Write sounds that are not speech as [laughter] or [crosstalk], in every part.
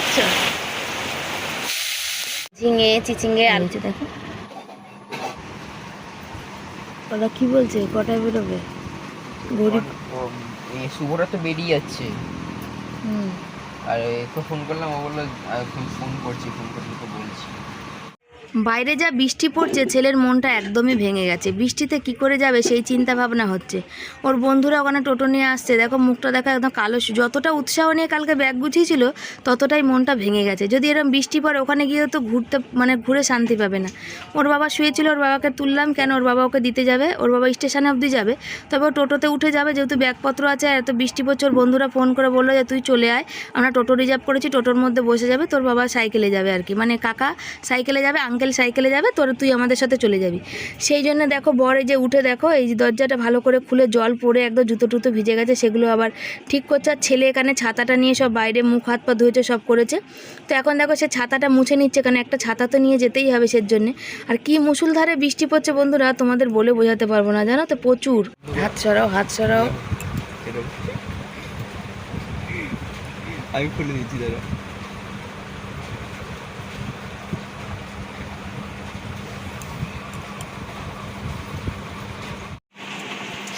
পারছ ঝিঙে চিচিঙ্গে আলু দেখো। ওরা কি বলছে? কটায় বেরোবে? গরিব শুভরা তো বেরিয়ে যাচ্ছে। হুম। আর একে ফোন করলাম ও বলল ফোন করছি ফোন করছি তো বলছি। বাইরে যা বৃষ্টি পড়ছে, ছেলের মনটা একদমই ভেঙে গেছে। বৃষ্টিতে কি করে যাবে সেই চিন্তা ভাবনা হচ্ছে। ওর বন্ধুরা ওখানে টোটো নিয়ে আসছে। দেখো, মুখটা দেখা একদম কালো যতটা উৎসাহ নিয়ে কালকে ব্যাগ গুছিয়েছিল, ততটাই মনটা ভেঙে গেছে। যদি এরকম বৃষ্টি পড়ে, ওখানে গিয়ে তো ঘুরতে মানে ঘুরে শান্তি পাবে না। ওর বাবা শুয়েছিল, ওর বাবাকে তুললাম। কেন ওর বাবা ওকে দিতে যাবে? ওর বাবা স্টেশনে অবধি যাবে। তবে ও টোটোতে উঠে যাবে, যেহেতু ব্যাগপত্র আছে, আর এত বৃষ্টি পড়ছে, ওর বন্ধুরা ফোন করে বলল যে, তুই চলে আয়। আমরা টোটো রিজার্ভ করেছি, টোটোর মধ্যে বসে যাবে, তোর বাবা সাইকেলে যাবে আর কি। মানে কাকা সাইকেলে যাবে আঙ্কেল সাইকেলে যাবে তোর তুই আমাদের সাথে চলে যাবি। সেই জন্য দেখো বরে যে উঠে দেখো এই যে দরজাটা ভালো করে খুলে জল পড়ে একদম জুতো টুতো ভিজে গেছে সেগুলো আবার ঠিক করছে। আর ছেলে এখানে ছাতাটা নিয়ে সব বাইরে মুখ হাত পা ধুয়েছে সব করেছে। তো এখন দেখো সে ছাতাটা মুছে নিচ্ছে কারণ একটা ছাতা তো নিয়ে যেতেই হবে সের জন্যে। আর কি মুসুলধারে বৃষ্টি পড়ছে বন্ধুরা তোমাদের বলে বোঝাতে পারব না জানো তো প্রচুর। হাত সরাও হাত সরাও। আমি খুলে দিচ্ছি দাদা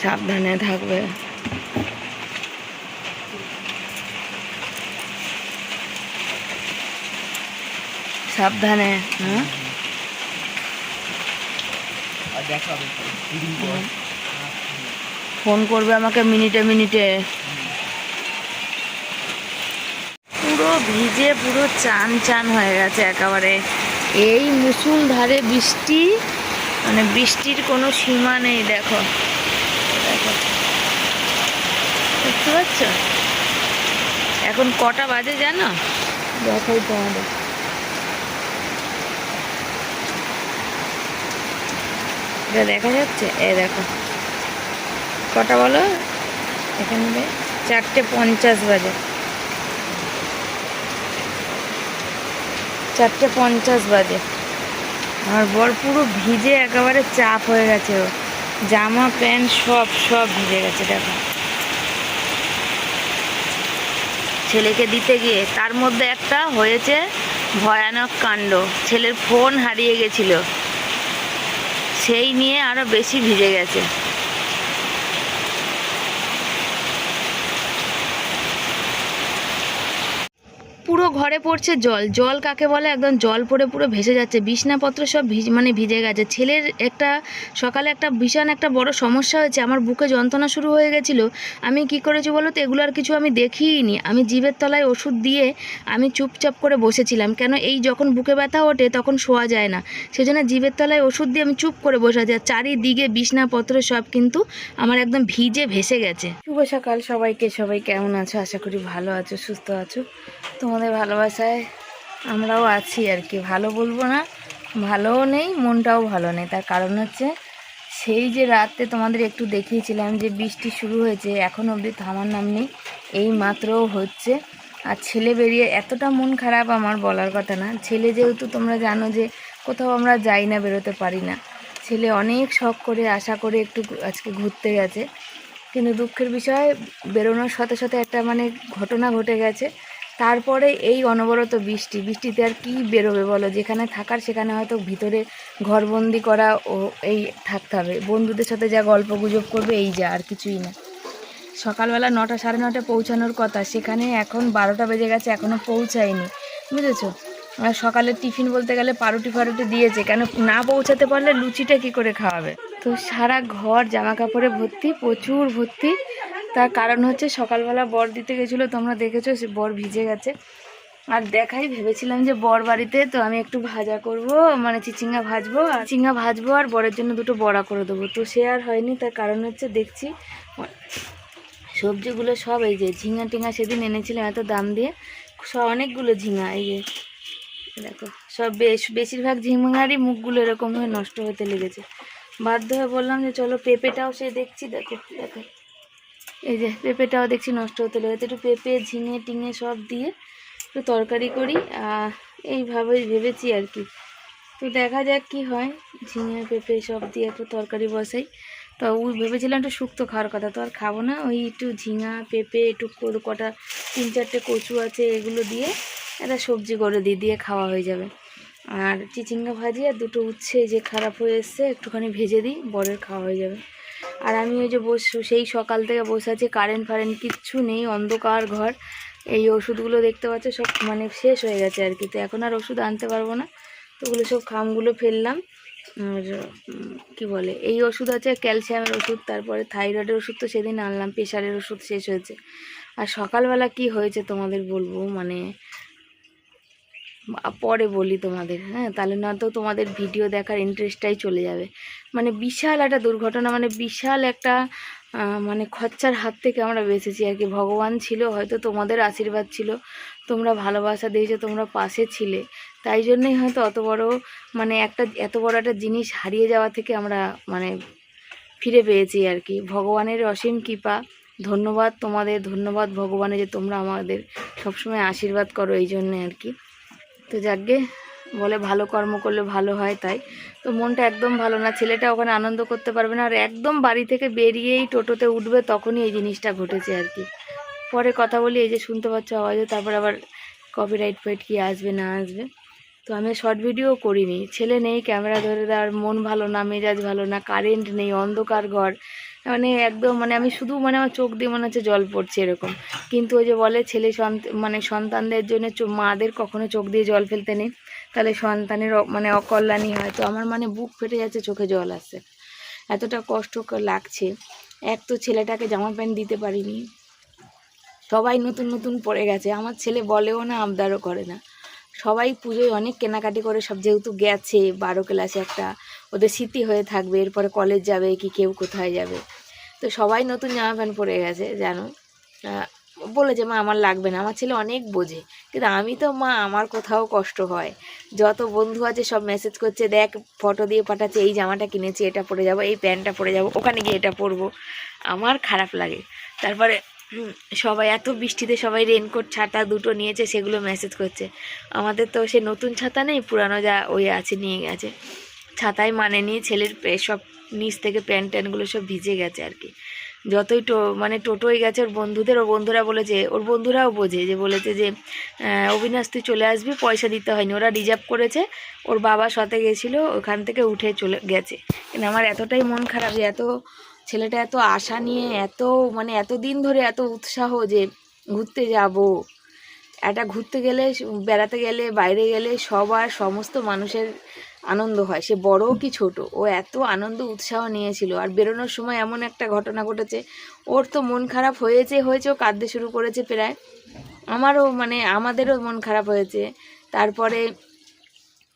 সাবধানে থাকবে। সাবধানে হ্যাঁ? ফোন করবে আমাকে মিনিটে মিনিটে। পুরো ভিজে পুরো চান চান হয়ে গেছে একেবারে। এই মুসুল ধারে বৃষ্টি মানে বৃষ্টির কোনো সীমা নেই দেখো। দেখতে পাচ্ছ এখন কটা বাজে জানো? দেখাই তোমাদের। এটা দেখা যাচ্ছে? এ দেখো। কটা বলো? এখানে চারটে পঞ্চাশ বাজে। চারটে পঞ্চাশ বাজে। আমার বর পুরো ভিজে একেবারে চাপ হয়ে গেছে ও। জামা প্যান্ট সব সব ভিজে গেছে দেখো। ছেলেকে দিতে গিয়ে তার মধ্যে একটা হয়েছে ভয়ানক কাণ্ড। ছেলের ফোন হারিয়ে গেছিল। সেই নিয়ে আরও বেশি ভিজে গেছে। ঘরে পড়ছে জল। জল কাকে বলে? একদম জল পড়ে পুরো ভেসে যাচ্ছে। বিছনাপত্র সব ভিজ মানে ভিজে গেছে। ছেলের একটা সকালে একটা ভীষণ একটা বড় সমস্যা হয়েছে। আমার বুকে যন্ত্রণা শুরু হয়ে গেছিল। আমি কি করেছি বলো তো? এগুলো আর কিছু আমি দেখিইনি আমি জিভের তলায় ওষুধ দিয়ে আমি চুপচাপ করে বসেছিলাম। কেন? এই যখন বুকে ব্যথা ওঠে, তখন শোয়া যায় না। সেজন্য জীবের তলায় ওষুধ দিয়ে আমি চুপ করে বসে আছি। আর চারিদিকে বিছনাপত্র সব কিন্তু আমার একদম ভিজে ভেসে গেছে। শুভ সকাল সবাইকে। সবাই কেমন আছো? আশা করি ভালো আছো, সুস্থ আছো। তোমাদের ভালোবাসায়? আমরাও আছি আর কি। ভালো বলব না, ভালোও নেই, মনটাও ভালো নেই। তার কারণ হচ্ছে, সেই যে রাতে তোমাদের একটু দেখিয়েছিলাম যে বৃষ্টি শুরু হয়েছে, এখন অবধি থামার নাম নেই, এই মাত্রও হচ্ছে। আর ছেলে বেরিয়ে এতটা মন খারাপ আমার বলার কথা না। ছেলে যেহেতু তোমরা জানো যে, কোথাও আমরা যাই না, বেরোতে পারি না। ছেলে অনেক শখ করে, আশা করে একটু আজকে ঘুরতে গেছে। কিন্তু দুঃখের বিষয়, বেরোনোর সাথে সাথে একটা মানে ঘটনা ঘটে গেছে। তারপরে এই অনবরত বৃষ্টি, বৃষ্টিতে আর কি বেরোবে বলো? যেখানে থাকার সেখানে হয়তো ভিতরে ঘরবন্দি করা ও এই থাকতে হবে। বন্ধুদের সাথে যা গল্প গুজব করবে, এই যা, আর কিছুই না। সকালবেলা নটা, সাড়ে নটা পৌঁছানোর কথা, সেখানে এখন বারোটা বেজে গেছে এখনও পৌঁছায়নি। বুঝেছ? আর সকালে টিফিন বলতে গেলে পারুটি ফারুটি দিয়েছে। কেন না পৌঁছাতে পারলে লুচিটা কি করে খাওয়াবে? তো সারা ঘর জামা কাপড়ে ভর্তি, প্রচুর ভর্তি তার কারণ হচ্ছে সকালবেলা বর দিতে গেছিল, তোমরা দেখেছ, সে বর ভিজে গেছে। আর দেখাই, ভেবেছিলাম যে বর বাড়িতে, তো আমি একটু ভাজা করব মানে চিচিঙ্গা ভাজবো, আর চিঙ্গা ভাজবো, আর বরের জন্য দুটো বড়া করে দেবো। তো সে আর হয়নি, তার কারণ হচ্ছে দেখছি, সবজিগুলো সব এই যে ঝিঙা টিঙা সেদিন এনেছিলাম, এত দাম দিয়ে সব অনেকগুলো ঝিঙা, এই যে, দেখো, সব বেশ, বেশিরভাগ ঝিঙারই মুখগুলো এরকম হয়ে নষ্ট হতে লেগেছে। বাধ্য হয়ে বললাম যে চলো পেঁপেটাও সে দেখছি, দেখো দেখো। এই যে পেঁপেটাও দেখছি নষ্ট হতে লেগেছে। একটু পেঁপে, ঝিঙে, টিঙে সব দিয়ে একটু তরকারি করি। এইভাবেই ভেবেছি আর কি। তো দেখা যাক কি হয়। ঝিঙে, পেঁপে সব দিয়ে একটু তরকারি বসাই। তো ওই ভেবেছিলাম একটু শুক্তো খাওয়ার কথা। তো আর খাব না। ওই একটু ঝিঙা, পেঁপে, একটু কটা, তিন চারটে কচু আছে এগুলো দিয়ে একটা সবজি করে দিই দিয়ে খাওয়া হয়ে যাবে। আর চিচিঙ্গা ভাজি আর দুটো উচ্ছে যে খারাপ হয়ে এসছে, একটুখানি ভেজে দিই বরের খাওয়া হয়ে যাবে। আর আমি ওই যে বস, সেই সকাল থেকে বসে আছি কারেন্ট ফারেন্ট কিচ্ছু নেই, অন্ধকার ঘর। এই ওষুধগুলো দেখতে পাচ্ছ, সব মানে শেষ হয়ে গেছে আর কি। তো এখন আর ওষুধ আনতে পারব না। তো ওগুলো সব খামগুলো ফেললাম। আর কি বলে, এই ওষুধ আছে ক্যালসিয়ামের ওষুধ, তারপরে থাইরয়েডের ওষুধ তো সেদিন আনলাম, প্রেশারের ওষুধ শেষ হয়েছে। আর সকালবেলা কি হয়েছে তোমাদের বলব? মানে পরে বলি তোমাদের হ্যাঁ? তাহলে না তো তোমাদের ভিডিও দেখার ইন্টারেস্টটাই চলে যাবে। মানে বিশাল একটা দুর্ঘটনা মানে বিশাল একটা মানে খরচার হাত থেকে আমরা বেঁচেছি আর কি। ভগবান ছিল, হয়তো তোমাদের আশীর্বাদ ছিল, তোমরা ভালোবাসা দিয়েছ, তোমরা পাশে ছিলে। তাই জন্যই হয়তো অত বড় মানে একটা, এত বড় একটা জিনিস হারিয়ে যাওয়া থেকে আমরা মানে ফিরে পেয়েছি আর কি। ভগবানের অসীম কৃপা, ধন্যবাদ তোমাদের, ধন্যবাদ ভগবানের যে তোমরা আমাদের সবসময় আশীর্বাদ করো এই জন্যে আর কি। তো যাকগে। বলে ভালো কর্ম করলে ভালো হয় তাই। তো মনটা একদম ভালো না, ছেলেটা ওখানে আনন্দ করতে পারবে না, আর একদম বাড়ি থেকে বেরিয়েই টোটোতে উঠবে তখনই এই জিনিসটা ঘটেছে আর কি। পরে কথা বলি, এই যে শুনতে পাচ্ছ আওয়াজে, তারপর আবার কপিরাইট ফাইট কি আসবে না আসবে। তো আমি শর্ট ভিডিও করিনি। ছেলে নেই ক্যামেরা ধরে দেওয়ার মন ভালো না, মেজাজ ভালো না কারেন্ট নেই, অন্ধকার ঘর। মানে একদম মানে আমি শুধু মানে আমার চোখ দিয়ে মনে হচ্ছে জল পড়ছে এরকম। কিন্তু ওই যে বলে ছেলে মানে সন্তানদের জন্য মাদের কখনো চোখ দিয়ে জল ফেলতে নেই। তাহলে সন্তানের মানে অকল্যাণই হয়। তো আমার মানে বুক ফেটে যাচ্ছে, চোখে জল আসছে। এতটা কষ্ট লাগছে। এক তো ছেলেটাকে জামা প্যান্ট দিতে পারিনি। সবাই নতুন নতুন পড়ে গেছে। আমার ছেলে বলেও না, আবদারও করে না। সবাই পুজোয় অনেক কেনাকাটি করে, সব যেহেতু গেছে, বারো ক্লাসে একটা। ওদের স্মৃতি হয়ে থাকবে, এরপরে কলেজ যাবে কি কেউ কোথায় যাবে। তো সবাই নতুন জামা প্যান্ট পরে গেছে, জানো? বলেছে মা, আমার লাগবে না, আমার ছেলে অনেক বোঝে, কিন্তু আমি তো, মা, আমার কোথাও কষ্ট হয়। যত বন্ধু আছে সব মেসেজ করছে, দেখ ফটো দিয়ে পাঠাচ্ছে, এই জামাটা কিনেছি, এটা পরে যাব, এই প্যান্টটা পরে যাব, ওখানে গিয়ে এটা পরবো। আমার খারাপ লাগে। তারপরে সবাই, এত বৃষ্টিতে সবাই রেনকোট ছাতা দুটো নিয়েছে, সেগুলো মেসেজ করছে। আমাদের তো সে নতুন ছাতা নেই, পুরানো যা ওই আছে, নিয়ে গেছে। ছাতায় মানে নিয়ে ছেলের সব নিচ থেকে প্যান্ট ট্যান্টগুলো সব ভিজে গেছে আর কি। যতই টো মানে টোটোয় গেছে, ওর বন্ধুদের, ওর বন্ধুরা বলেছে, ওর বন্ধুরাও বোঝে যে, বলেছে যে অবিনাশ, তুই চলে আসবি, পয়সা দিতে হয়নি। ওরা রিজার্ভ করেছে, ওর বাবা সাথে গেছিল, ওখান থেকে উঠে চলে গেছে। কিন্তু আমার এতটাই মন খারাপ যে, এত ছেলেটা এত আশা নিয়ে, এত মানে এত দিন ধরে এত উৎসাহ যে, ঘুরতে যাব। একটা ঘুরতে গেলে, বেড়াতে গেলে, বাইরে গেলে সবার, সমস্ত মানুষের আনন্দ হয়। সে বড় কি ছোট? ও এত আনন্দ, উৎসাহ নিয়েছিল। আর বেরোনোর সময় এমন একটা ঘটনা ঘটেছে, ওর তো মন খারাপ হয়েছে হয়েছে, ও কাঁদতে শুরু করেছে প্রায়। আমারও মানে আমাদেরও মন খারাপ হয়েছে। তারপরে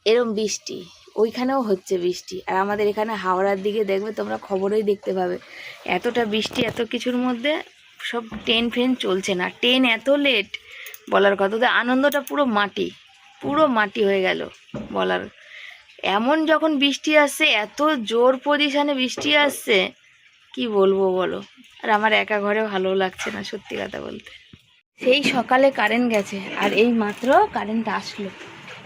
এরম বৃষ্টি, ওইখানেও হচ্ছে বৃষ্টি। আর আমাদের এখানে হাওড়ার দিকে দেখবে, তোমরা খবরেই দেখতে পাবে। এতটা বৃষ্টি, এত কিছুর মধ্যে সব ট্রেন ফ্রেন চলছে না। ট্রেন এত লেট বলার কথা। তো আনন্দটা পুরো মাটি পুরো মাটি হয়ে গেল, বলার এমন যখন বৃষ্টি আসছে এত জোর পজিশনে বৃষ্টি আসছে, কি বলব বলো? আর আমার একা ঘরে ভালো লাগছে না, সত্যি কথা বলতে। সেই সকালে কারেন্ট গেছে, আর এই মাত্র কারেন্ট আসলো।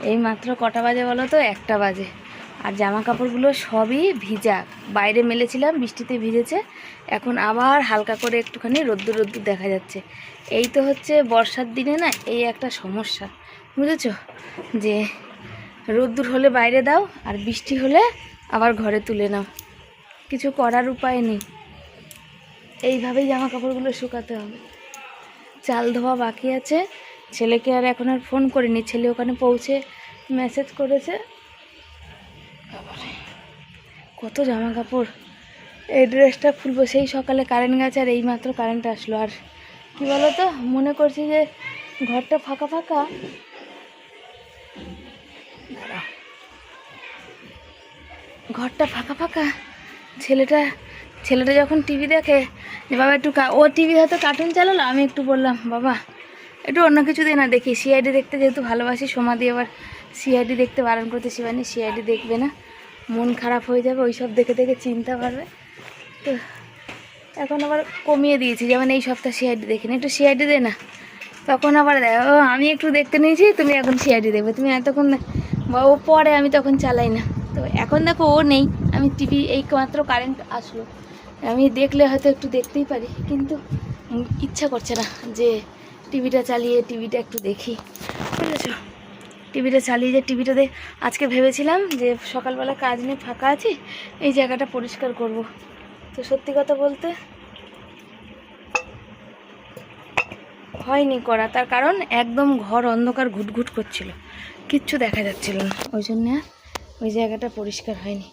এই মাত্র কটা বাজে বলো তো? একটা বাজে। আর জামা কাপড়গুলো সবই ভিজা। বাইরে মেলেছিলাম, বৃষ্টিতে ভিজেছে। এখন আবার হালকা করে একটুখানি রোদ্দুর রোদ্দুর দেখা যাচ্ছে। এই তো হচ্ছে বর্ষার দিনে না, এই একটা সমস্যা। বুঝেছ? যে রোদ্দুর হলে বাইরে দাও, আর বৃষ্টি হলে আবার ঘরে তুলে নাও। কিছু করার উপায় নেই। এইভাবেই জামা কাপড়গুলো শুকাতে হবে। চাল ধোয়া বাকি আছে। ছেলেকে আর এখন আর ফোন করিনি। ছেলে ওখানে পৌঁছে মেসেজ করেছে। কত জামা কাপড় এই ড্রেসটা খুলবো, সেই সকালে কারেন্ট গেছে আর এই মাত্র কারেন্ট আসলো। আর কি বলো তো মনে করছি যে ঘরটা ফাঁকা ফাঁকা। ঘরটা ফাঁকা ফাঁকা। ছেলেটা ছেলেটা যখন টিভি দেখে যে বাবা একটু ও টিভি হয়তো কার্টুন চালালো, আমি একটু বললাম, বাবা, একটু অন্য কিছু দিয়ে না, দেখি সিআইডি দেখতে যেহেতু ভালোবাসি সমাধি আবার সিআইডি দেখতে বারণ করতে, শিবানি সিআইডি দেখবে না। মন খারাপ হয়ে যাবে, ওই সব দেখে দেখে চিন্তা পারবে তো এখন আবার কমিয়ে দিয়েছি, যেমন এই সপ্তাহ সিআইডি দেখিনি, একটু সিআইডি দে না। তখন আবার দেয়, ও, আমি একটু দেখতে নিয়েছি, তুমি এখন সিআইডি দেখবে তুমি এতক্ষণ, বা ও পরে আমি তখন চালাই না। তো এখন দেখো ও নেই। আমি টিভি এই মাত্র কারেন্ট আসলো। আমি দেখলে হয়তো একটু দেখতেই পারি, কিন্তু ইচ্ছা করছে না যে টিভিটা চালিয়ে টিভিটা একটু দেখি। বুঝেছ? টিভিটা চালিয়ে যে টিভিটা টিভিটাতে আজকে ভেবেছিলাম যে সকালবেলা কাজ নিয়ে ফাঁকা আছি, এই জায়গাটা পরিষ্কার করব। তো সত্যি কথা বলতে হয়নি করা। তার কারণ একদম ঘর অন্ধকার ঘুটঘুট করছিল। কিচ্ছু দেখা যাচ্ছিল না। ওই জন্য ওই জায়গাটা পরিষ্কার হয়নি।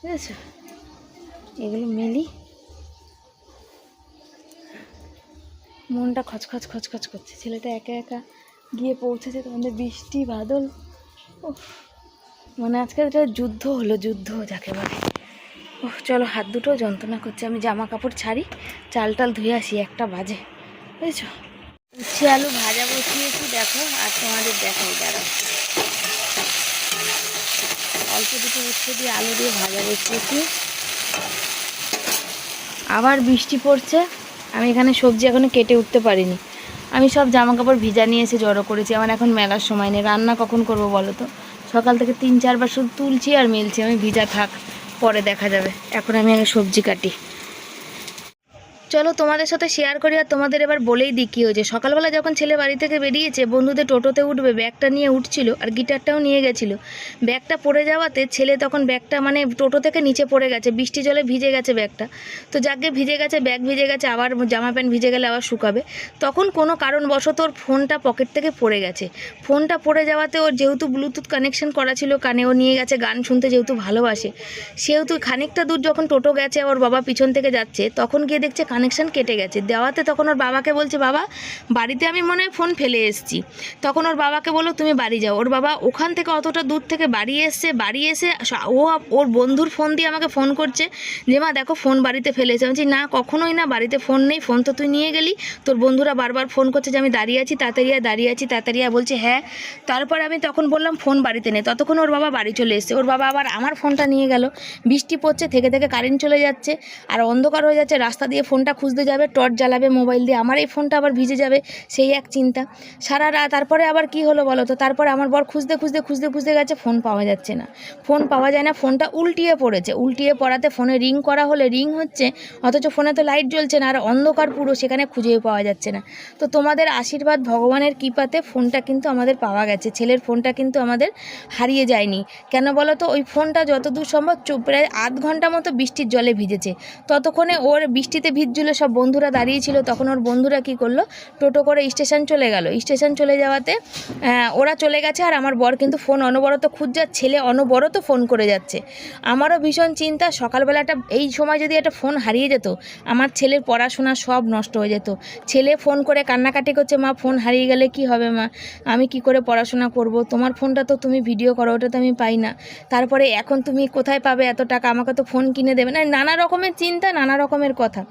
বুঝেছ? এগুলো মেলি। মনটা খচখচ খচখচ করছে। ছেলেটা একা একা গিয়ে পৌঁছেছে তোমাদের বৃষ্টি বাদল। উফ, মানে আজকে এটা যুদ্ধ হলো যুদ্ধ যাকে বলে। ও চলো হাত দুটো যন্ত্রণা করছে। আমি জামা কাপড় ছাড়ি চাল টাল ধুয়ে আসি একটা বাজে। বুঝেছ? উচ্ছে আলু ভাজা বসিয়েছি দেখো আর তোমাদের দেখাই দাঁড়াও। অল্প দুটো উচ্ছে দিয়ে আলু দিয়ে ভাজা বসিয়েছি। আবার বৃষ্টি পড়ছে। আমি এখানে সবজি এখনও কেটে উঠতে পারিনি। আমি সব জামা কাপড় ভিজা নিয়ে এসে জড়ো করেছি। আমার এখন মেলার সময় নেই। রান্না কখন করব বলো তো? সকাল থেকে তিন, চারবার শুধু তুলছি আর মেলছি। আমি ভিজা থাক, পরে দেখা যাবে। এখন আমি আগে সবজি কাটি। চলো তোমাদের সাথে শেয়ার করি আর তোমাদের এবার বলেই দিই কী হয়েছে। সকালবেলা যখন ছেলে বাড়ি থেকে বেরিয়েছে, বন্ধুদের টোটোতে উঠবে, ব্যাগটা নিয়ে উঠছিল আর গিটারটাও নিয়ে গেছিল। ব্যাগটা পড়ে যাওয়াতে ছেলে তখন ব্যাগটা মানে টোটো থেকে নিচে পড়ে গেছে, বৃষ্টি জলে ভিজে গেছে ব্যাগটা। তো যাকে ভিজে গেছে, ব্যাগ ভিজে গেছে, আবার জামা প্যান্ট ভিজে গেলে আবার শুকাবে। তখন কোনো কারণবশত ওর ফোনটা পকেট থেকে পড়ে গেছে। ফোনটা পড়ে যাওয়াতে ওর যেহেতু ব্লুটুথ কানেকশন করা ছিল, কানে ও নিয়ে গেছে, গান শুনতে যেহেতু ভালোবাসে, সেহেতু খানিকটা দূর যখন টোটো গেছে ওর বাবা পিছন থেকে যাচ্ছে, তখন গিয়ে দেখছে কানেকশন কেটে গেছে। দেওয়াতে তখন ওর বাবাকে বলছে বাবা বাড়িতে আমি মনে হয় ফোন ফেলে এসেছি। তখন ওর বাবাকে বলো তুমি বাড়ি যাও। ওর বাবা ওখান থেকে অতটা দূর থেকে বাড়ি এসছে বাড়ি এসে ও ওর বন্ধুর ফোন দিয়ে আমাকে ফোন করছে যে মা দেখো ফোন বাড়িতে ফেলে এসে বলছি, না কখনোই না বাড়িতে ফোন নেই ফোন তো তুই নিয়ে গেলি। তোর বন্ধুরা বারবার ফোন করছে যে আমি দাঁড়িয়ে আছি তাড়াতাড়ি আয়, দাঁড়িয়ে আছি তাড়াতাড়ি আয়। বলছে হ্যাঁ। তারপর আমি তখন বললাম ফোন বাড়িতে নেই ততক্ষণ ওর বাবা বাড়ি চলে এসেছে। ওর বাবা আবার আমার ফোনটা নিয়ে গেল। বৃষ্টি পড়ছে থেকে থেকে কারেন্ট চলে যাচ্ছে আর অন্ধকার হয়ে যাচ্ছে রাস্তা দিয়ে ফোনটা খুঁজতে যাবে, টর্চ জ্বালাবে মোবাইল দিয়ে। আমার এই ফোনটা আবার ভিজে যাবে, সেই এক চিন্তা। সারা রাত, তারপরে আবার কি হলো বলো তো? তারপরে আমার বর খুঁজতে খুঁজতে খুঁজতে খুঁজতে গেছে ফোন পাওয়া যাচ্ছে না। ফোন পাওয়া যায় না ফোনটা উল্টিয়ে পড়েছে। উল্টিয়ে পড়াতে ফোনে রিং করা হলে রিং হচ্ছে, অথচ ফোনে তো লাইট জ্বলছে না, আর অন্ধকার পুরো, সেখানে খুঁজেও পাওয়া যাচ্ছে না। তো তোমাদের আশীর্বাদ, ভগবানের কৃপাতে ফোনটা কিন্তু আমাদের পাওয়া গেছে। ছেলের ফোনটা কিন্তু আমাদের হারিয়ে যায়নি। কেন বলো তো? ওই ফোনটা যতদূর সম্ভব প্রায় আধ ঘণ্টা মতো বৃষ্টির জলে ভিজেছে। ততক্ষণে ওর বৃষ্টিতে ভিজছিল সব বন্ধুরা দাঁড়িয়েছিল তখন ওর বন্ধুরা কি করল? টোটো করে স্টেশন চলে গেল। স্টেশন চলে যাওয়াতে ওরা চলে গেছে আর আমার বর কিন্তু ফোন অনবরত খুঁজছে ছেলে অনবরত ফোন করে যাচ্ছে। আমারও ভীষণ চিন্তা, সকালবেলা একটা এই সময় যদি একটা ফোন হারিয়ে যেত, আমার ছেলের পড়াশোনা সব নষ্ট হয়ে যেত। ছেলে ফোন করে কান্নাকাটি করছে, মা, ফোন হারিয়ে গেলে কি হবে, মা? আমি কি করে পড়াশোনা করব? তোমার ফোনটা তো তুমি ভিডিও করো, ওটা তো আমি পাই না। তারপরে এখন তুমি কোথায় পাবে এত টাকা? আমাকে তো ফোন কিনে দেবে না। নানা রকমের চিন্তা, নানা রকমের কথা।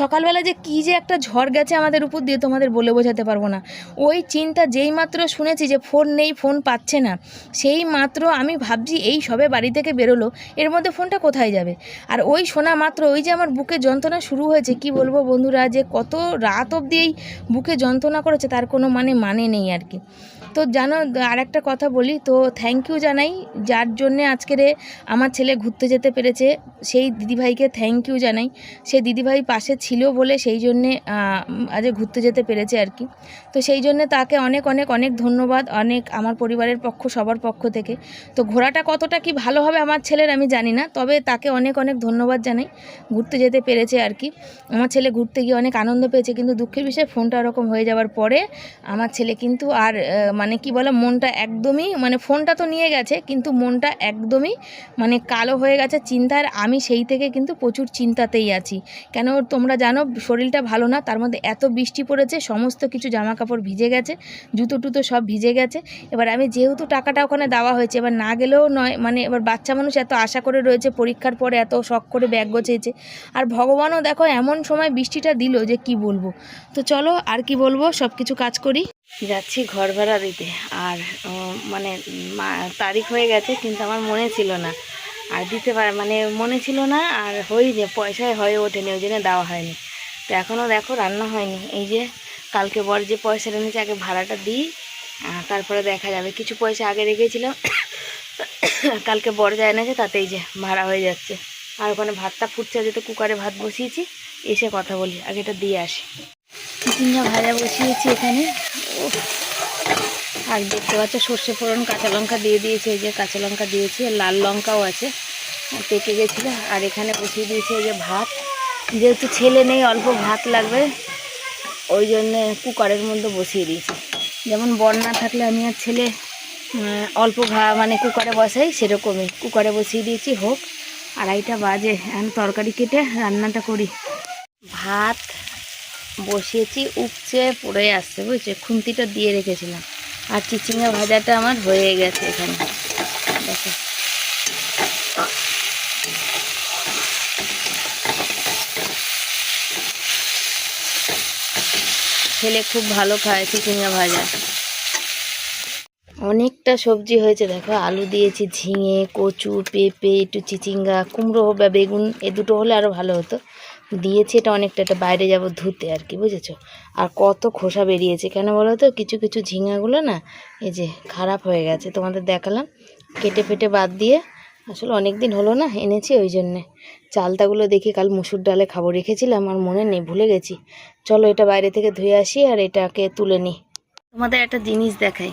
সকালবেলা যে কী যে একটা ঝড় গেছে আমাদের উপর দিয়ে তোমাদের বলে বোঝাতে পারব না। ওই চিন্তা যেই মাত্র শুনেছি যে ফোন নেই, ফোন পাচ্ছে না, সেই মাত্র আমি ভাবছি এই সবে বাড়ি থেকে বেরোলো, এর মধ্যে ফোনটা কোথায় যাবে? আর ওই শোনা মাত্র ওই যে আমার বুকে যন্ত্রণা শুরু হয়েছে, কি বলব বন্ধুরা, যে কত রাত অবধি এই বুকে যন্ত্রণা করেছে, তার কোনো মানে মানে নেই আর কি। তো জানো আর একটা কথা বলি, তো থ্যাংক ইউ জানাই, যার জন্যে আজকের আমার ছেলে ঘুরতে যেতে পেরেছে, সেই দিদিভাইকে থ্যাংক ইউ জানাই। সেই দিদিভাই পাশে ছিল বলে সেই জন্যে আজ ঘুরতে যেতে পেরেছে আর কি। তো সেই জন্যে তাকে অনেক অনেক অনেক ধন্যবাদ, অনেক আমার পরিবারের পক্ষ, সবার পক্ষ থেকে। তো ঘোরাটা কতটা কি ভালো হবে আমার ছেলের আমি জানি না, তবে তাকে অনেক অনেক ধন্যবাদ জানাই, ঘুরতে যেতে পেরেছে আর কি। আমার ছেলে ঘুরতে গিয়ে অনেক আনন্দ পেয়েছে, কিন্তু দুঃখের বিষয়ে ফোনটা ওরকম হয়ে যাওয়ার পরে আমার ছেলে কিন্তু আর মানে কি বলে, মনটা একদমই মানে ফোনটা তো নিয়ে গেছে, কিন্তু মনটা একদমই মানে কালো হয়ে গেছে চিন্তার। আমি সেই থেকে কিন্তু প্রচুর চিন্তাতেই আছি। কেন তোমরা জানো, শরীরটা ভালো না, তার মধ্যে এত বৃষ্টি পড়েছে, সমস্ত কিছু জামা কাপড় ভিজে গেছে, জুতো টুতো সব ভিজে গেছে। এবার আমি যেহেতু টাকাটা ওখানে দেওয়া হয়েছে, এবার না গেলেও নয় মানে এবার বাচ্চা মানুষ এত আশা করে রয়েছে, পরীক্ষার পরে এত শখ করে ব্যাগ গোছেছে আর ভগবানও দেখো, এমন সময় বৃষ্টিটা দিল যে কি বলব। তো চলো, আর কি বলব সব কিছু কাজ করি। যাচ্ছি ঘর ভাড়া দিতে। আর মানে তারিখ হয়ে গেছে, কিন্তু আমার মনে ছিল না। আর দিতে পারে মানে মনে ছিল না আর হয়নি পয়সায় হয়ে ওঠেনি ওই জন্য দেওয়া হয়নি। তো এখনও দেখো রান্না হয়নি। এই যে কালকে বর যে পয়সাটা নিয়েছে আগে ভাড়াটা দিই তারপরে দেখা যাবে। কিছু পয়সা আগে রেখেছিলাম কালকে বর যা এনেছে তাতেই যে ভাড়া হয়ে যাচ্ছে। আর ওখানে ভাতটা ফুটছে যেতে কুকারে ভাত বসিয়েছি এসে কথা বলি আগে এটা দিয়ে আসি। চিচিঙ্গা ভাজা বসিয়েছি এখানে। উফ, আর দেখতে পাচ্ছ, সর্ষে ফোড়ন, কাঁচা লঙ্কা দিয়ে দিয়েছে, এই যে কাঁচা লঙ্কা দিয়েছি লাল লঙ্কাও আছে। পেকে গেছিল, আর এখানে বসিয়ে দিয়েছে যে ভাত। যেহেতু ছেলে নেই, অল্প ভাত লাগবে, ওই জন্যে কুকারের মধ্যে বসিয়ে দিয়েছি। যেমন বন্যা থাকলে আমি আর ছেলে অল্প ভা মানে কুকারে বসাই, সেরকমই। কুকারে বসিয়ে দিয়েছি, হোক, আড়াইটা বাজে, এখন তরকারি কেটে রান্নাটা করি। ভাত বসিয়েছি, উপচে পড়ে আসছে, বুঝছে? খুন্তিটা দিয়ে রেখেছিলাম। আর চিচিঙ্গা ভাজাটা আমার হয়ে গেছে এখানে। দেখো। ছেলে খুব ভালো খায় চিচিঙ্গা ভাজা। অনেকটা সবজি হয়েছে, দেখো। আলু দিয়েছি, ঝিঙে, কচু, পেঁপে, একটু চিচিঙ্গা, কুমড়ো বা বেগুন, এ দুটো হলে আরও ভালো হতো। দিয়েছি এটা অনেকটা, এটা বাইরে যাব ধুতে আর কি, বুঝেছ? আর কত খোসা বেরিয়েছে, কেন বলো তো? কিছু কিছু ঝিঙাগুলো না, এই যে খারাপ হয়ে গেছে, তোমাদের দেখালাম। কেটে ফেটে বাদ দিয়ে, আসলে অনেক দিন হলো না, এনেছি ওই জন্যে। চালতাগুলো দেখি কাল মুসুর ডালে খাব রেখেছিলাম, আর মনে নেই, ভুলে গেছি। চলো এটা বাইরে থেকে ধুয়ে আসি আর এটাকে তুলে নিই। তোমাদের একটা জিনিস দেখাই।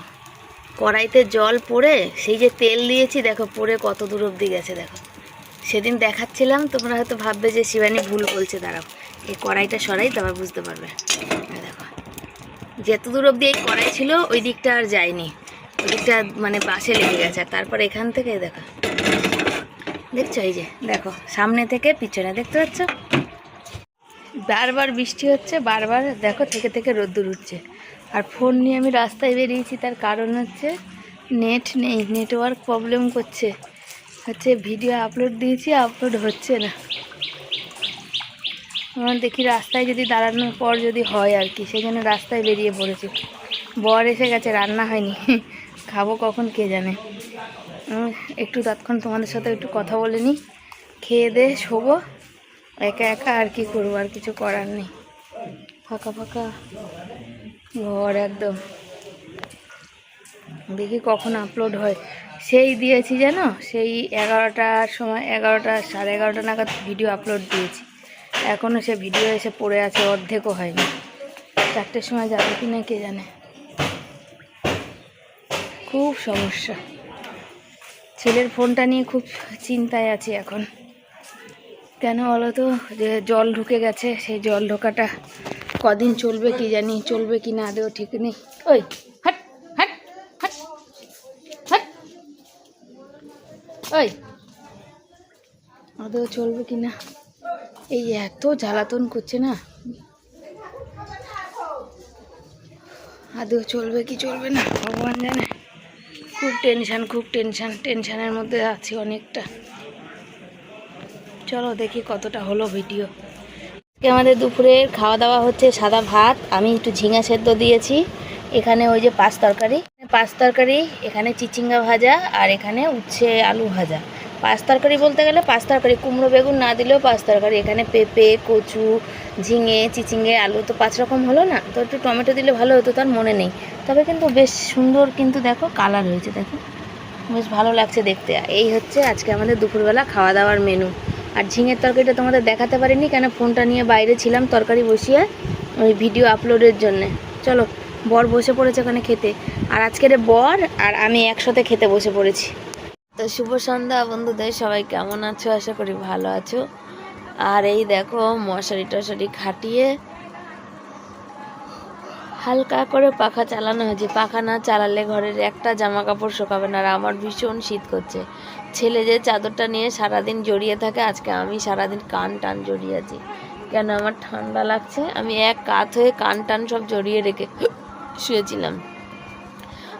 কড়াইতে জল পড়ে, সেই যে তেল দিয়েছি, দেখো, পড়ে কত দূর অব্দি গেছে, দেখো। সেদিন দেখাচ্ছিলাম, তোমরা হয়তো ভাববে যে শিবানী ভুল বলছে, দাঁড়াও। এই কড়াইটা সরাই, তারপর বুঝতে পারবে। দেখো। যেত দূর অব্দি এই কড়াই ছিল, ওই দিকটা আর যায়নি। ওই দিকটা মানে বাসে লেগে গেছে। তারপর এখান থেকে দেখো। দেখছ, এই যে, দেখো, সামনে থেকে, পিছনে দেখতে পাচ্ছ? বারবার বৃষ্টি হচ্ছে, বারবার, দেখো, থেকে থেকে রোদ্দুর উঠছে। আর ফোন নিয়ে আমি রাস্তায় বেরিয়েছি, তার কারণ হচ্ছে, নেট নেই, নেটওয়ার্ক প্রবলেম করছে। হচ্ছে ভিডিও আপলোড দিয়েছি আপলোড হচ্ছে না। আমার দেখি রাস্তায় যদি দাঁড়ানোর পর যদি হয় আর কি সেই জন্য রাস্তায় বেরিয়ে পড়েছি। বর এসে গেছে, রান্না হয়নি। [laughs] খাব কখন, কে জানে? একটু তৎক্ষণ তোমাদের সাথে একটু কথা বলে নিই। খেয়ে দে শোবো, একা একা আর কি করব, আর কিছু করার নেই। ফাঁকা ফাঁকা ঘর একদম। দেখি কখন আপলোড হয়। সেই দিয়েছি জানো? সেই এগারোটার সময়, এগারোটা, সাড়ে এগারোটা নাগাদ ভিডিও আপলোড দিয়েছি। এখনও সে ভিডিও এসে পড়ে আছে, অর্ধেকও হয়নি। চারটের সময় যাবে কি না কে জানে? খুব সমস্যা। ছেলের ফোনটা নিয়ে খুব চিন্তায় আছি এখন। কেন বলো তো? যে জল ঢুকে গেছে, সেই জল ঢোকাটা কদিন চলবে কি জানি, চলবে কি না আদেও ঠিক নেই। ওই ওই আদেও চলবে কি না? এই এত জ্বালাতন করছে না? আদৌ চলবে কি চলবে না? ভগবান জানে। খুব টেনশান খুব টেনশান টেনশনের মধ্যে আছি অনেকটা। চলো দেখি কতটা হলো ভিডিও আমাদের দুপুরের খাওয়া দাওয়া হচ্ছে সাদা ভাত। আমি একটু ঝিঙা সেদ্ধ দিয়েছি। এখানে ওই যে পাঁচ তরকারি। পাঁচ তরকারি, এখানে চিচিঙ্গা ভাজা আর এখানে উচ্ছে আলু ভাজা। পাঁচ তরকারি বলতে গেলে পাঁচ তরকারি, কুমড়ো বেগুন না দিলেও পাঁচ তরকারি। এখানে পেঁপে, কচু, ঝিঙে, চিচিঙ্গে, আলু তো পাঁচ রকম হলো না, তো একটু টমেটো দিলে ভালো হতো তার মনে নেই। তবে কিন্তু বেশ সুন্দর কিন্তু দেখো কালার হয়েছে, দেখো। বেশ ভালো লাগছে দেখতে। এই হচ্ছে আজকে আমাদের দুপুরবেলা খাওয়া দাওয়ার মেনু আর ঝিঙের তরকারিটা তোমাদের দেখাতে পারিনি, কেন ফোনটা নিয়ে বাইরে ছিলাম তরকারি বসিয়ে, ওই ভিডিও আপলোডের জন্যে। চলো, বর বসে পড়েছে ওখানে খেতে। আর আজকের বর আর আমি একসাথে খেতে বসে পড়েছি। তো শুভ সন্ধ্যা বন্ধুদের, সবাই কেমন আছো? আশা করি ভালো আছো। আর এই দেখো, মশারি টশারি খাটিয়ে হালকা করে পাখা চালানো হয়েছে। পাখা না চালালে ঘরের একটা জামা কাপড় শুকাবে না। আর আমার ভীষণ শীত করছে। ছেলে যে চাদরটা নিয়ে সারাদিন জড়িয়ে থাকে, আজকে আমি সারাদিন কান টান জড়িয়ে আছি। কেন আমার ঠান্ডা লাগছে? আমি এক কাত হয়ে কান টান সব জড়িয়ে রেখে শুয়েছিলাম।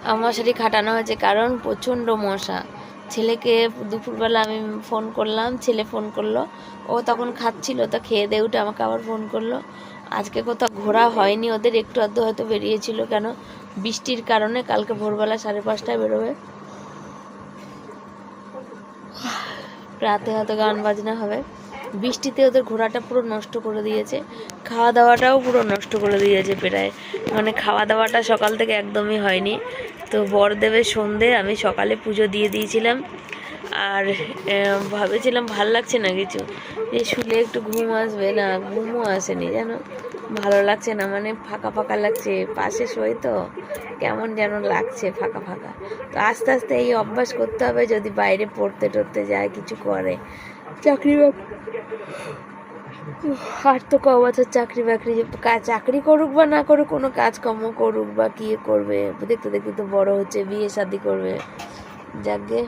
মশারি খাটানো হয়েছে কারণ প্রচণ্ড মশা। ছেলেকে দুপুরবেলা আমি ফোন করলাম, ছেলে ফোন করল। ও তখন খাচ্ছিল, তা খেয়ে দিয়ে উঠে আমাকে আবার ফোন করল। আজকে কোথাও ঘোরা হয়নি, ওদের একটু আধটু হয়তো বেরিয়েছিল কেন? বৃষ্টির কারণে কালকে ভোরবেলা সাড়ে পাঁচটায় বেরোবে। রাতে হয়তো গান বাজনা হবে। বৃষ্টিতে ওদের ঘোড়াটা পুরো নষ্ট করে দিয়েছে। খাওয়া দাওয়াটাও পুরো নষ্ট করে দিয়েছে প্রায়। মানে খাওয়া দাওয়াটা সকাল থেকে একদমই হয়নি। তো বরদেবের সন্ধে আমি সকালে পুজো দিয়ে দিয়েছিলাম। আর ভাবেছিলাম ভালো লাগছে না কিছু। যে শুলে একটু ঘুম আসবে না, ঘুমও আসেনি জানো ভালো লাগছে না মানে ফাঁকা ফাঁকা লাগছে। পাশে শোয় তো, কেমন যেন লাগছে ফাঁকা ফাঁকা। তো আস্তে আস্তে এই অভ্যাস করতে হবে যদি বাইরে পড়তে টড়তে যায়, কিছু করে। চাকরি আর তো ক চাকরি বাকরি চাকরি করুক বা না করুক, কোনো কাজকর্ম করুক বা কি করবে, দেখতে দেখতে তো বড় হচ্ছে, বিয়ে শাদি করবে। যাকে,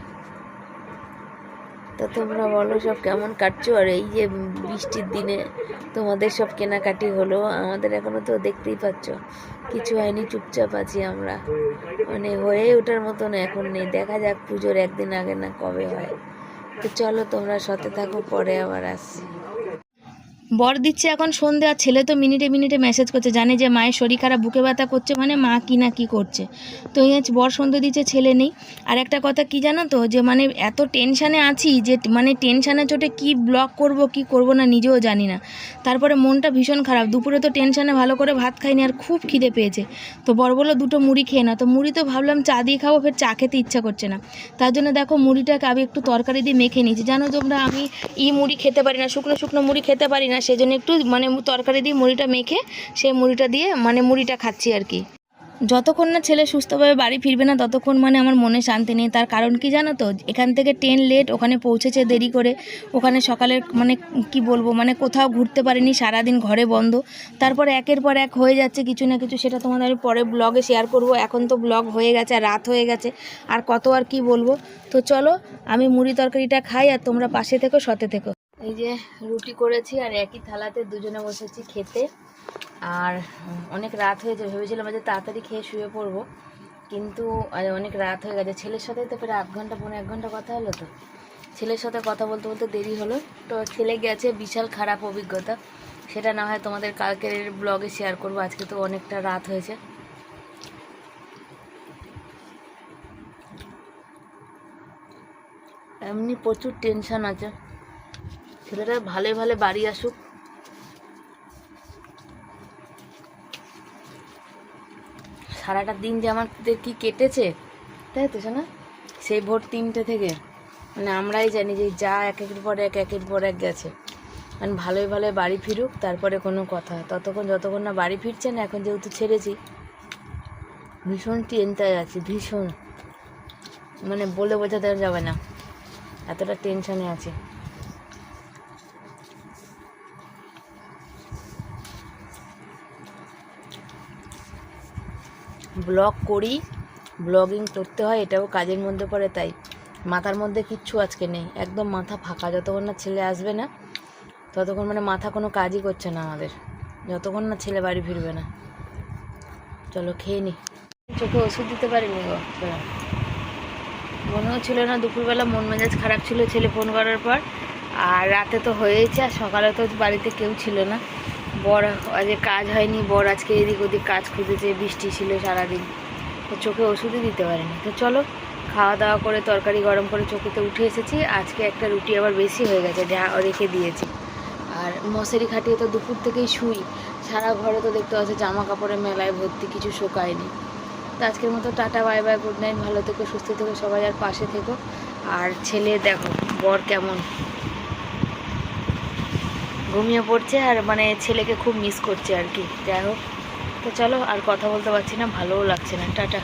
তা তোমরা বলো সব কেমন কাটছো? আর এই যে বৃষ্টির দিনে তোমাদের সব কেনাকাটি হলো, আমাদের এখনও তো দেখতেই পাচ্ছ, কিছু হয়নি, চুপচাপ আছি আমরা। মানে হয়ে ওঠার মতন এখন নেই, দেখা যাক পুজোর একদিন আগে না কবে হয়। তো চলো তোমরা সাথে থাকো পরে আবার আসছি। বর দিচ্ছে এখন সন্ধে আর ছেলে তো মিনিটে মিনিটে মেসেজ করছে, জানে যে মায়ের শরীর খারাপ, বুকে ব্যথা করছে মানে মা কি না কি করছে। তো এই বর সন্ধে দিচ্ছে, ছেলে নেই। আর একটা কথা কি জানো তো, যে মানে এত টেনশানে আছি যে মানে টেনশানে চোটে কি ব্লক করব, কি করব না নিজেও জানি না। তারপরে মনটা ভীষণ খারাপ, দুপুরে তো টেনশানে ভালো করে ভাত খাইনি আর খুব খিদে পেয়েছে। তো বর বলল দুটো মুড়ি খেয়ে না তো মুড়ি তো ভাবলাম চা দিয়ে খাব, ফের চা খেতে ইচ্ছা করছে না। তার জন্য দেখো মুড়িটাকে আমি একটু তরকারি দিয়ে মেখে নিয়েছি। জানো তোমরা আমি ই মুড়ি খেতে পারি না, শুকনো শুকনো মুড়ি খেতে পারি না সেই জন্য একটু মানে তরকারি দিয়ে মুড়িটা মেখে সেই মুড়িটা দিয়ে মানে মুড়িটা খাচ্ছি আর কি। যতক্ষণ না ছেলে সুস্থভাবে বাড়ি ফিরবে না, ততক্ষণ মানে আমার মনে শান্তি নেই। তার কারণ কি জানো তো? এখান থেকে ট্রেন লেট ওখানে পৌঁছেছে দেরি করে। ওখানে সকালের মানে কি বলব? মানে কোথাও ঘুরতে পারিনি, সারাদিন ঘরে বন্ধ। তারপরে একের পর এক হয়ে যাচ্ছে কিছু না কিছু, সেটা তোমাদের আমি পরে ব্লগে শেয়ার করব। এখন তো ব্লগ হয়ে গেছে, আর রাত হয়ে গেছে। আর কত আর কি বলব? তো চলো, আমি মুড়ি তরকারিটা খাই, আর তোমরা পাশে থেকো, সতে থেকো। এই যে রুটি করেছি আর একই থালাতে দুজনে বসেছি খেতে। আর অনেক রাত হয়েছে ভেবেছিলাম যে তাড়াতাড়ি খেয়ে শুয়ে পড়ব, কিন্তু অনেক রাত হয়ে গেছে। ছেলের সাথে তো প্রায় আধ ঘণ্টা পনেরো এক ঘণ্টা কথা হলো তো। ছেলের সাথে কথা বলতে বলতে দেরি হলো। তো ছেলে গেছে, বিশাল খারাপ অভিজ্ঞতা। সেটা না হয় তোমাদের কালকের ব্লগে শেয়ার করব, আজকে তো অনেকটা রাত হয়েছে। এমনি প্রচুর টেনশন আছে। ছেলেটা ভালো ভালো বাড়ি আসুক। সারাটা দিন যে আমাদের কি কেটেছে, তাই তো না সেই ভোর তিনটে থেকে। মানে আমরাই জানি যে যা এক একের পর এক একের পর এক গেছে। মানে ভালোই ভালোই বাড়ি ফিরুক, তারপরে কোনো কথা। ততক্ষণ যতক্ষণ না বাড়ি ফিরছে না, এখন যেহেতু ছেড়েছি, ভীষণ চিন্তায় আছি, ভীষণ। মানে বলে বোঝাতে যাবে না। এতটা টেনশনে আছে। ব্লগ করি, ব্লগিং করতে হয়, এটাও কাজের মধ্যে পড়ে, তাই মাথার মধ্যে কিচ্ছু আজকে নেই। একদম মাথা ফাঁকা, যতক্ষণ না ছেলে আসবে না, ততক্ষণ মানে মাথা কোনো কাজই করছে না আমাদের। যতক্ষণ না ছেলে বাড়ি ফিরবে না। চলো খেয়ে নি। চোখে ওষুধ দিতে পারিনি গো মনেও ছিল না, দুপুরবেলা মন মেজাজ খারাপ ছিল, ছেলে ফোন করার পর, আর রাতে তো হয়েছে আর সকালে তো বাড়িতে কেউ ছিল না। বর আজকে কাজ হয়নি, বর আজকে এদিক ওদিক কাজ খুঁজেছে, বৃষ্টি ছিল সারাদিন। তো চোখে ওষুধই দিতে পারেনি। তো চলো, খাওয়া দাওয়া করে, তরকারি গরম করে চোখেতে উঠে এসেছি। আজকে একটা রুটি আবার বেশি হয়ে গেছে রেখে দিয়েছি। আর মশারি খাটিয়ে তো দুপুর থেকেই শুই। সারা ঘরে তো দেখতে পাচ্ছি জামা কাপড়ের মেলায় ভর্তি, কিছু শোকায়নি। তো আজকের মতো tata, bye bye, good night, ভালো থেকো, সুস্থ থেকো সবাই, আর পাশে থেকো। আর ছেলে দেখো, বর কেমন? ঘুমিয়ে পড়ছে আর মানে ছেলেকে খুব মিস করছে আর কি। যাই হোক, তো চলো আর কথা বলতে পারছি না, ভালোও লাগছে না। টাটা।